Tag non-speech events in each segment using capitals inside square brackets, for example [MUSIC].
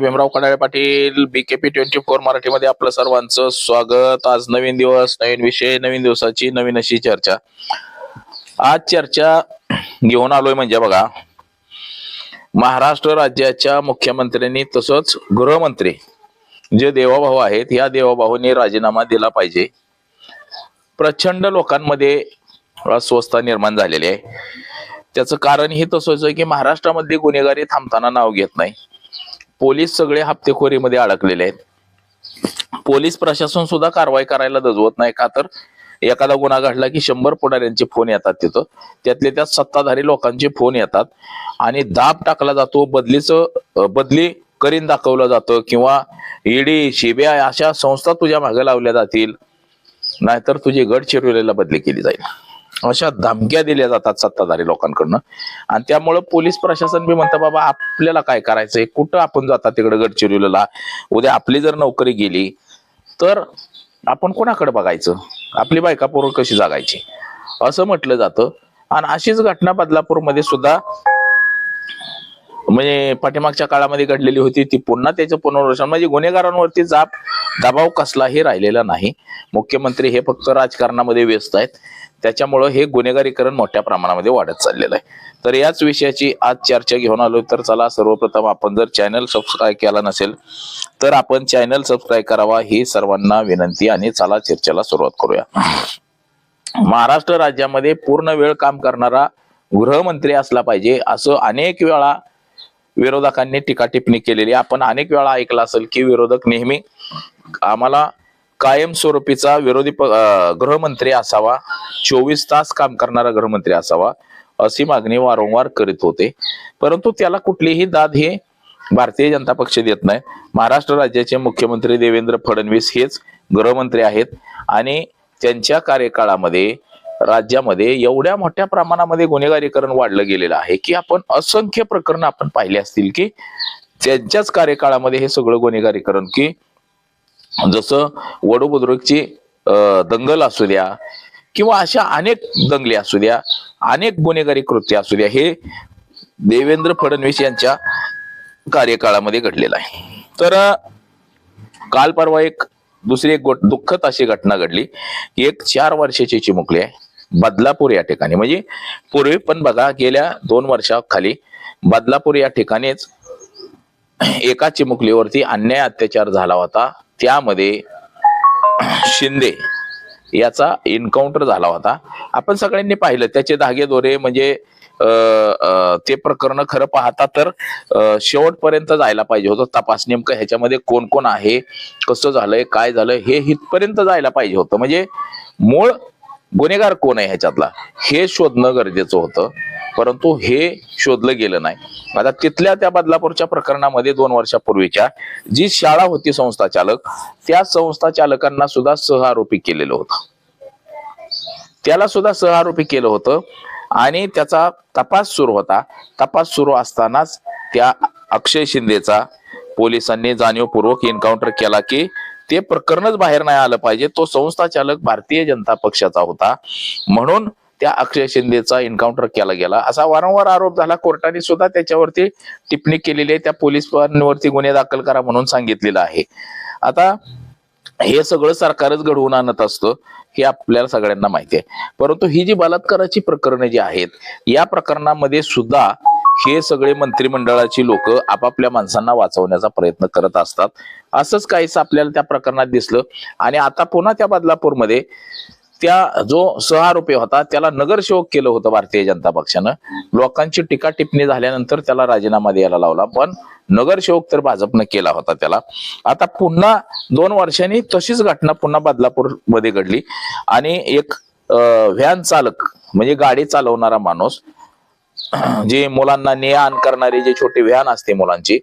Bhimrao Kadale Patil BKP twenty four मराठीमध्ये आपलं सर्वांचं स्वागत. आज नवीन दिवस नवीन विषय नवीन दिवसाची नवीन अशी चर्चा. आज चर्चा घेऊन आलोय म्हणजे बघा महाराष्ट्र राज्याच्या मुख्यमंत्र्यांनी तसंच गृहमंत्री जे देवाभाऊ आहेत या देवाभाऊंनी राजीनामा दिला पाहिजे. प्रचंड लोकांमध्ये अस्वस्थता निर्माण झालेली आहे. त्याचं कारण हे तसंच आहे की महाराष्ट्रामध्ये गुन्हेगारी थांबताना नाव घेत नाही. पोलीस सगळे हप्तेखोरीमध्ये अडकलेले आहेत. पोलीस प्रशासन सुद्धा कारवाई करायला दजवत नाही का तर? एखादा गुन्हा घडला की शंभर पुढाऱ्यांचे फोन येतात तिथं. त्यातले त्यात सत्ताधारी लोकांचे फोन येतात आणि दाब टाकला जातो बदलीचं बदली करीन दाखवलं जातं किंवा ईडी सीबीआय अशा संस्था तुझ्या मागे लावल्या जातील नाहीतर तुझी गडचिरोलीला बदली केली जाईल. अशा धमक्या दिल्या जातात सत्ताधारी लोकांकडनं. आणि त्यामुळं पोलीस प्रशासन बी म्हणतं बाबा आपल्याला काय करायचंय? कुठं आपण जाता तिकडे गडचिरोलीला? उद्या आपली जर नोकरी गेली तर आपण कोणाकडे बघायचं? आपली बायका पोरं कशी जागायची? असं म्हटलं जातं. आणि अशीच घटना बदलापूरमध्ये सुद्धा म्हणजे पाठीमागच्या काळामध्ये घडलेली होती ती पुन्हा त्याचं पुनर्वसन. म्हणजे गुन्हेगारांवरती जाब दबाव कसलाही राहिलेला नाही. मुख्यमंत्री हे फक्त राजकारणामध्ये व्यस्त आहेत. त्याच्यामुळं हे गुन्हेगारीकरण मोठ्या प्रमाणामध्ये वाढत चाललेलं आहे. तर याच विषयाची आज चर्चा घेऊन आलो तर चला सर्वप्रथम आपण जर चॅनल सबस्क्राईब केला नसेल तर आपण चॅनल सबस्क्राईब करावा. ही सर्वांना विनंती आणि चला चर्चेला सुरुवात करूया. महाराष्ट्र राज्यामध्ये पूर्ण वेळ काम करणारा गृहमंत्री असला पाहिजे असं अनेक वेळा विरोधकांनी टीका टिप्पणी केलेली आहे. आपण अनेक वेळा ऐकलं असेल की विरोधक नेहमी आम्हाला कायमस्वरूपीचा विरोधी प- गृहमंत्री असावा चोवीस तास काम करणारा गृहमंत्री असावा अशी मागणी वारंवार करीत होते परंतु त्याला कुठलीही दाद हे भारतीय जनता पक्ष देत नाही महाराष्ट्र राज्याचे मुख्यमंत्री देवेंद्र फडणवीस हेच गृहमंत्री आहेत आणि त्यांच्या कार्यकाळामध्ये राज्यामध्ये एवढ्या मोठ्या प्रमाणामध्ये गुन्हेगारीकरण वाढलं गेलेलं आहे की आपण असंख्य प्रकरण आपण पाहिले असतील की त्यांच्याच कार्यकाळामध्ये हे सगळं गुन्हेगारीकरण की जसं वडोबुद्रुकची दंगल असू द्या किंवा अशा अनेक दंगली असू द्या अनेक गुन्हेगारी कृत्य असू द्या हे देवेंद्र फडणवीस यांच्या कार्यकाळामध्ये घडलेलं आहे. तर काल परवा एक दुसरी एक दुःखद अशी घटना घडली. की एक चार वर्षाची चिमुकली आहे. बदलापूर या ठिकाणी. म्हणजे पूर्वी पण बघा गेल्या दोन वर्षाखाली बदलापूर या ठिकाणीच एका चिमुकलीवरती अन्याय अत्याचार झाला होता. त्यामध्ये शिंदे याचा एन्काउंटर झाला होता. आपण सगळ्यांनी पाहिलं त्याचे धागे दोरे म्हणजे ते प्रकरण खरं पाहता तर शेवटपर्यंत जायला पाहिजे होतं. तपास नेमकं ह्याच्यामध्ये कोण कोण आहे कसं झालंय काय झालंय हे हितपर्यंत जायला पाहिजे होतं. म्हणजे मूळ गुन्हेगार कोण आहे ह्याच्यातला? हे शोधणं गरजेचं होतं. परंतु हे शोधलं गेलं नाही. आता तिथल्या त्या बदलापूरच्या प्रकरणामध्ये दोन वर्षापूर्वीच्या जी शाळा होती संस्था चालक त्या संस्था चालकांना सुद्धा सहआरोपी केलेलं होतं. त्याला सुद्धा सहआरोपी केलं होतं आणि त्याचा तपास सुरू होता. तपास सुरू असतानाच त्या अक्षय शिंदेचा पोलिसांनी जाणीवपूर्वक एन्काउंटर केला की ते प्रकरणच बाहेर नाही आलं पाहिजे. तो संस्था चालक भारतीय जनता पक्षाचा होता. म्हणून त्या अक्षय शिंदेचा एन्काउंटर केला गेला. असा वारंवार आरोप झाला. कोर्टाने सुद्धा त्याच्यावरती टिप्पणी केलेली आहे. त्या पोलिसांवरती गुन्हे दाखल करा म्हणून सांगितलेलं आहे. आता हे सगळं सरकारच घडवून आणत असतं हे आपल्याला सगळ्यांना माहिती आहे. परंतु ही जी बलात्काराची प्रकरणं जी आहेत या प्रकरणामध्ये सुद्धा हे सगळे मंत्रिमंडळाची लोक आपापल्या माणसांना वाचवण्याचा प्रयत्न करत असतात. असंच काहीच आपल्याला त्या प्रकरणात दिसलं. आणि आता पुन्हा त्या बदलापूरमध्ये त्या जो सहारोपी होता त्याला नगरसेवक केलं होतं भारतीय जनता पक्षानं. लोकांची टीका टिप्पणी झाल्यानंतर त्याला राजीनामा द्यायला लावला. पण नगरसेवक तर भाजपनं केला होता त्याला. आता पुन्हा दोन वर्षांनी तशीच घटना पुन्हा बदलापूरमध्ये घडली. आणि एक व्हॅन चालक म्हणजे गाडी चालवणारा माणूस [CLEARS THROAT] जे मुलांना ने आण जे छोटे व्हॅन असते मुलांची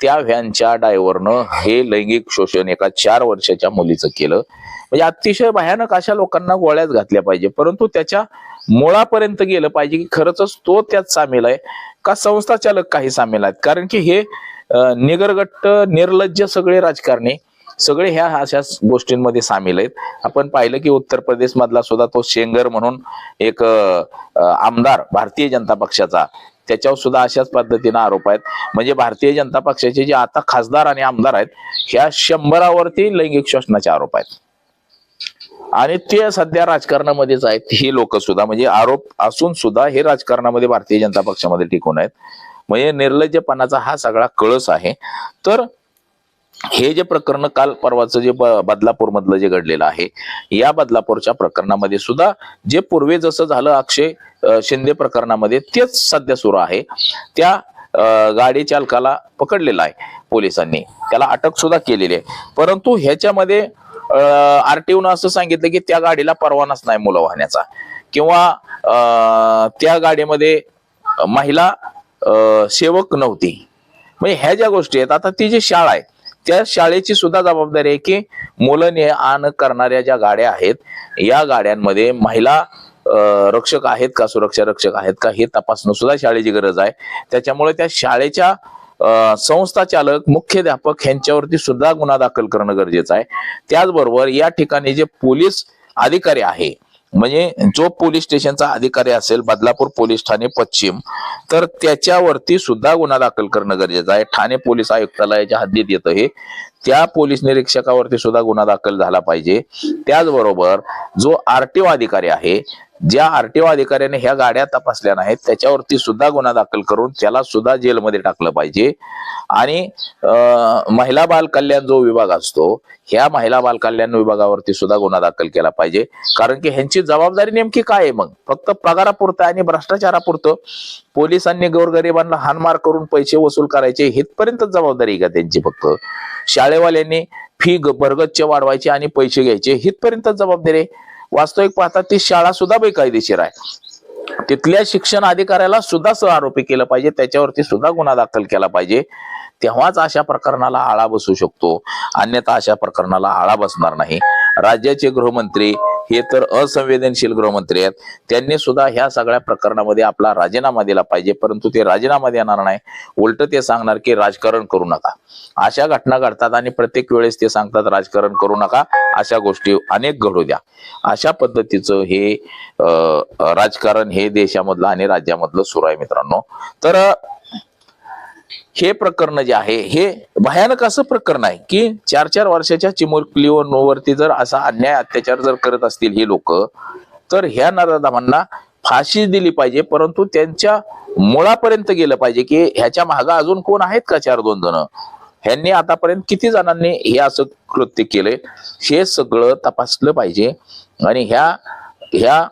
त्या व्हॅनच्या डायव्हरनं हे लैंगिक शोषण एका चार वर्षाच्या मुलीचं केलं. म्हणजे अतिशय भयानक अशा लोकांना गोळ्यात घातल्या पाहिजे. परंतु त्याच्या मुळापर्यंत गेलं पाहिजे की खरंच तो त्यात सामील आहे का संस्था चालक काही सामील आहेत? कारण की हे निगरगट्ट निर्लज्ज सगळे राजकारणी सगळे ह्या अशाच गोष्टींमध्ये सामील आहेत. आपण पाहिलं की उत्तर प्रदेश मधला सुद्धा तो शेंगर म्हणून एक आमदार भारतीय जनता पक्षाचा त्याच्यावर सुद्धा अशाच पद्धतीनं आरोप आहेत. म्हणजे भारतीय जनता पक्षाचे जे आता खासदार आणि आमदार आहेत ह्या शंभरावरती लैंगिक शोषणाचे आरोप आहेत. आणि ते सध्या राजकारणामध्येच आहेत ही लोक सुद्धा. म्हणजे आरोप असून सुद्धा हे राजकारणामध्ये भारतीय जनता पक्षामध्ये टिकून आहेत. म्हणजे निर्लज्जपणाचा हा सगळा कळस आहे. तर हे जे प्रकरण काल परवाचं जे बदलापूर मधलं जे घडलेलं आहे या बदलापूरच्या प्रकरणामध्ये सुद्धा जे पूर्वी जसं झालं अक्षय शिंदे प्रकरणामध्ये तेच सध्या सुरू आहे. त्या गाडी चालकाला पकडलेला आहे पोलिसांनी. त्याला अटक सुद्धा केलेली आहे. परंतु ह्याच्यामध्ये आरटीओनं असं सांगितलं की त्या गाडीला परवानाच नाही मुलं वाहण्याचा. किंवा त्या गाडीमध्ये महिला सेवक नव्हती. म्हणजे ह्या ज्या गोष्टी आहेत आता ती जी शाळा आहे त्या शाळेची सुद्धा जबाबदारी आहे की मुलं ने आण करणाऱ्या ज्या गाड्या आहेत या गाड्यांमध्ये महिला रक्षक आहेत का सुरक्षा रक्षक आहेत का हे तपासणं सुद्धा शाळेची गरज आहे. त्याच्यामुळे त्या शाळेच्या संस्था चालक मुख्याध्यापक यांच्यावरती सुद्धा गुन्हा दाखल करणं गरजेचं आहे. त्याचबरोबर या ठिकाणी जे पोलीस अधिकारी आहे म्हणजे जो पोलीस स्टेशनचा अधिकारी असेल बदलापूर पोलीस ठाणे पश्चिम तर त्याच्यावरती सुद्धा गुन्हा दाखल करणं गरजेचं आहे. ठाणे पोलीस आयुक्तालयाच्या हद्दीत येतं हे त्या पोलीस निरीक्षकावरती सुद्धा गुन्हा दाखल झाला पाहिजे. त्याचबरोबर जो आरटीओ अधिकारी आहे ज्या आरटीओ अधिकाऱ्याने ह्या गाड्या तपासल्या नाहीत त्याच्यावरती सुद्धा गुन्हा दाखल करून त्याला सुद्धा जेलमध्ये टाकलं पाहिजे. आणि महिला बाल कल्याण जो विभाग असतो ह्या महिला बाल कल्याण विभागावरती सुद्धा गुन्हा दाखल केला पाहिजे. कारण की ह्यांची जबाबदारी नेमकी काय आहे मग? फक्त पगारापुरतं आणि भ्रष्टाचारापुरतं पोलिसांनी गोरगरिबांना हानमार करून पैसे वसूल करायचे हितपर्यंत जबाबदारी का त्यांची फक्त? शाळेवाल्यांनी फी ग- भरगच्च वाढवायची आणि पैसे घ्यायचे हितपर्यंत जबाबदारी आहे? वास्तविक पाहता ती शाळा सुद्धा बेकायदेशीर आहे. तिथल्या शिक्षण अधिकाऱ्याला सुद्धा सह आरोपी केलं पाहिजे त्याच्यावरती सुद्धा गुन्हा दाखल केला पाहिजे. तेव्हाच अशा प्रकरणाला आळा बसू शकतो. अन्यथा अशा प्रकरणाला आळा बसणार नाही. राज्याचे गृहमंत्री हे तर असंवेदनशील गृहमंत्री आहेत. त्यांनी सुद्धा ह्या सगळ्या प्रकरणामध्ये आपला राजीनामा दिला पाहिजे परंतु ते राजीनामा देणार नाही. उलट ते सांगणार की राजकारण करू नका. अशा घटना घडतात आणि प्रत्येक वेळेस ते सांगतात राजकारण करू नका अशा गोष्टी अनेक घडू द्या. अशा पद्धतीचं हे अं, राजकारण हे देशामधलं आणि राज्यामधलं सुरू आहे मित्रांनो. तर हे प्रकरण जे आहे हे भयानक असं प्रकरण आहे की चार चार वर्षाच्या चिमुरकलीवरती जर असा अन्याय अत्याचार जर करत असतील ही लोक तर ह्या नराधामांना फाशी दिली पाहिजे. परंतु त्यांच्या मुळापर्यंत गेलं पाहिजे की ह्याच्या मागं अजून कोण आहेत का चार दोन जण? ह्यांनी आतापर्यंत किती जणांनी हे असं कृत्य केलंय? हे सगळं तपासलं पाहिजे. आणि ह्या ह्या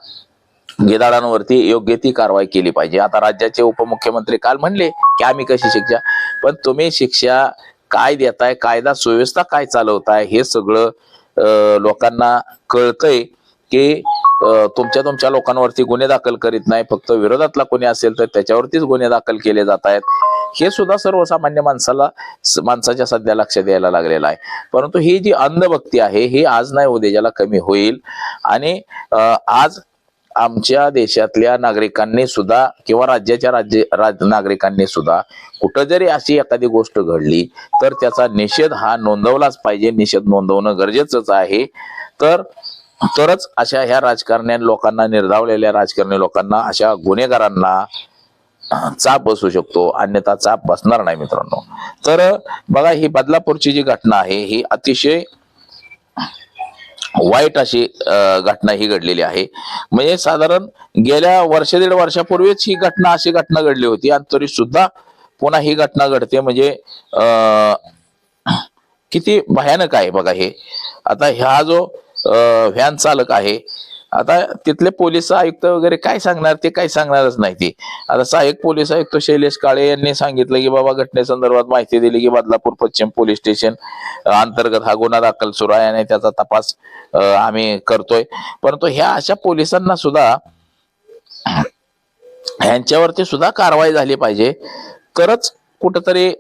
गिधाडांवरती योग्य ती कारवाई केली पाहिजे. आता राज्याचे उपमुख्यमंत्री काल म्हणले की आम्ही कशी शिक्षा पण तुम्ही शिक्षा काय देताय कायदा सुव्यवस्था काय चालवताय हे सगळं लोकांना कळतंय की तुमच्या तुमच्या लोकांवरती गुन्हे दाखल करीत नाही फक्त विरोधातला कोणी असेल तर त्याच्यावरतीच गुन्हे दाखल केले जात आहेत हे सुद्धा सर्वसामान्य माणसाला माणसाच्या सध्या लक्षात यायला लागलेलं आहे. परंतु ही जी अंधभक्ती आहे ही आज नाही उद्याला कमी होईल. आणि आज आमच्या देशातल्या नागरिकांनी सुद्धा किंवा राज्याच्या राज्य राज नागरिकांनी सुद्धा कुठं जरी अशी एखादी गोष्ट घडली तर त्याचा निषेध हा नोंदवलाच पाहिजे. निषेध नोंदवणं गरजेचंच आहे. तर तरच अशा ह्या राजकारण्या लोकांना निर्धावलेल्या राजकारणी लोकांना अशा गुन्हेगारांना चाप बसू शकतो. अन्यथा चाप बसणार नाही मित्रांनो. तर बघा ही बदलापूरची जी घटना आहे ही अतिशय वाईट अशी घटना ही घडलेली आहे. म्हणजे साधारण गेल्या वर्ष दीड वर्षापूर्वीच ही घटना अशी घटना घडली होती आणि तरी सुद्धा पुन्हा ही घटना घडते. म्हणजे किती भयानक आहे बघा हे. आता ह्या जो व्हॅन चालक आहे आता तिथले पोलीस आयुक्त वगैरे काय सांगणार ते काय सांगणारच नाही ते. आता सहाय्यक पोलीस आयुक्त शैलेश काळे यांनी सांगितलं की बाबा घटनेसंदर्भात माहिती दिली की बदलापूर पश्चिम पोलीस स्टेशन अंतर्गत हा गुन्हा दाखल सुरू आहे आणि त्याचा तपास आम्ही करतोय. परंतु ह्या अशा पोलिसांना सुद्धा ह्यांच्यावरती सुद्धा कारवाई झाली पाहिजे. तरच कुठंतरी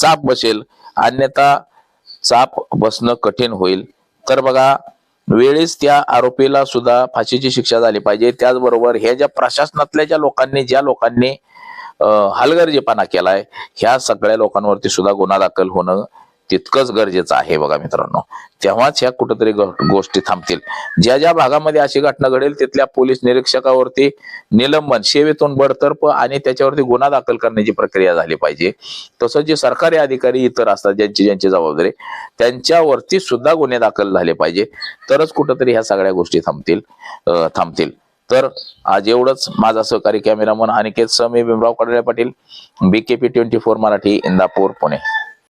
चाप बसेल. अन्यथा चाप बसणं कठीण होईल. तर बघा वेळेस त्या आरोपीला सुद्धा फाशीची शिक्षा झाली पाहिजे. त्याचबरोबर ह्या ज्या प्रशासनातल्या ज्या लोकांनी ज्या लोकांनी हलगर्जीपणा केलाय ह्या सगळ्या लोकांवरती सुद्धा गुन्हा दाखल होणं तितकंच गरजेचं आहे बघा मित्रांनो. तेव्हाच ह्या कुठंतरी गोष्टी थांबतील. ज्या ज्या भागामध्ये अशी घटना घडेल तिथल्या पोलीस निरीक्षकावरती निलंबन सेवेतून बडतर्फ आणि त्याच्यावरती गुन्हा दाखल करण्याची प्रक्रिया झाली पाहिजे. तसंच जे सरकारी अधिकारी इतर असतात ज्यांची ज्यांची जबाबदारी त्यांच्यावरती सुद्धा गुन्हे दाखल झाले पाहिजे. तरच कुठंतरी ह्या सगळ्या गोष्टी थांबतील थांबतील. तर आज एवढंच. माझा सहकारी cameraman Aniket Sami Bhimrao Kadale Patil BKP twenty four Marathi Indapur Pune.